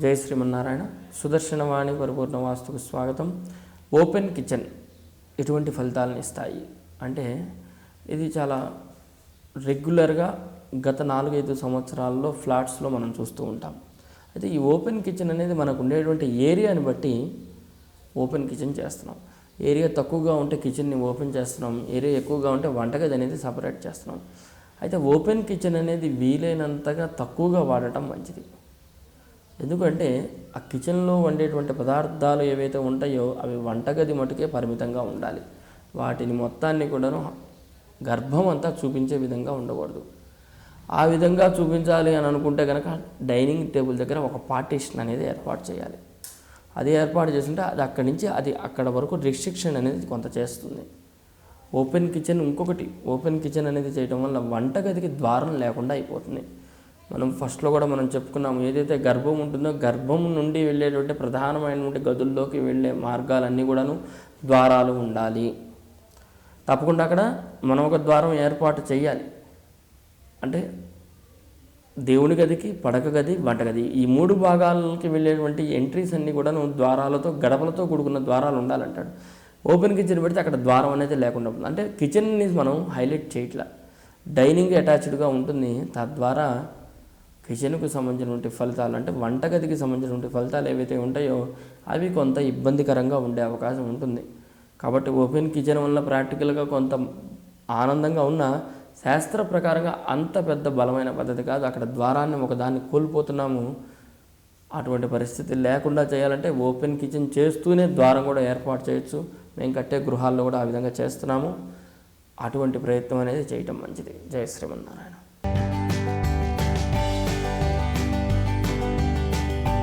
జై శ్రీమన్నారాయణ. సుదర్శనవాణి పరిపూర్ణ వాస్తుకు స్వాగతం. ఓపెన్ కిచెన్ ఎటువంటి ఫలితాలను ఇస్తాయి? అంటే ఇది చాలా రెగ్యులర్గా గత నాలుగైదు సంవత్సరాల్లో ఫ్లాట్స్లో మనం చూస్తూ ఉంటాం. అయితే ఈ ఓపెన్ కిచెన్ అనేది మనకు ఉండేటువంటి ఏరియాని బట్టి ఓపెన్ కిచెన్ చేస్తున్నాం. ఏరియా తక్కువగా ఉంటే కిచెన్ని ఓపెన్ చేస్తున్నాం. ఏరియా ఎక్కువగా ఉంటే వంటగది అనేది సపరేట్ చేస్తున్నాం. అయితే ఓపెన్ కిచెన్ అనేది వీలైనంతగా తక్కువగా వాడటం మంచిది. ఎందుకంటే ఆ కిచెన్లో వండేటువంటి పదార్థాలు ఏవైతే ఉంటాయో అవి వంటగది మటుకే పరిమితంగా ఉండాలి. వాటిని మొత్తాన్ని కూడాను గర్భం అంతా చూపించే విధంగా ఉండకూడదు. ఆ విధంగా చూపించాలి అని అనుకుంటే కనుక డైనింగ్ టేబుల్ దగ్గర ఒక పార్టీషన్ అనేది ఏర్పాటు చేయాలి. అది ఏర్పాటు చేస్తుంటే అది అక్కడి నుంచి అది అక్కడ వరకు రిస్ట్రిక్షన్ అనేది కొంత చేస్తుంది. ఓపెన్ కిచెన్ ఇంకొకటి ఓపెన్ కిచెన్ అనేది చేయడం వల్ల వంటగదికి ద్వారం లేకుండా అయిపోతుంది. మనం ఫస్ట్లో కూడా మనం చెప్పుకున్నాము ఏదైతే గర్భం ఉంటుందో గర్భం నుండి వెళ్ళేటువంటి ప్రధానమైనటువంటి గదుల్లోకి వెళ్ళే మార్గాలన్నీ కూడాను ద్వారాలు ఉండాలి. తప్పకుండా అక్కడ మనం ఒక ద్వారం ఏర్పాటు చేయాలి. అంటే దేవుని గదికి పడక గది వంటగది ఈ మూడు భాగాలకి వెళ్ళేటువంటి ఎంట్రీస్ అన్నీ కూడాను ద్వారాలతో గడపలతో కూడుకున్న ద్వారాలు ఉండాలంటాడు. ఓపెన్ కిచెన్ పెడితే అక్కడ ద్వారం అనేది లేకుండా ఉంటుంది. అంటే కిచెన్ని మనం హైలైట్ చేయట్లా. డైనింగ్ అటాచ్డ్గా ఉంటుంది. తద్వారా కిచెన్కు సంబంధించినటువంటి ఫలితాలు అంటే వంటగదికి సంబంధించినటువంటి ఫలితాలు ఏవైతే ఉంటాయో అవి కొంత ఇబ్బందికరంగా ఉండే అవకాశం ఉంటుంది. కాబట్టి ఓపెన్ కిచెన్ వల్ల ప్రాక్టికల్గా కొంత ఆనందంగా ఉన్న శాస్త్ర ప్రకారంగా అంత పెద్ద బలమైన పద్ధతి కాదు. అక్కడ ద్వారాన్ని ఒకదాన్ని కోల్పోతున్నాము. అటువంటి పరిస్థితి లేకుండా చేయాలంటే ఓపెన్ కిచెన్ చేస్తూనే ద్వారం కూడా ఏర్పాటు చేయొచ్చు. మేము కట్టే గృహాల్లో కూడా ఆ విధంగా చేస్తున్నాము. అటువంటి ప్రయత్నం అనేది చేయటం మంచిది. జయ శ్రీమన్నారాయణ.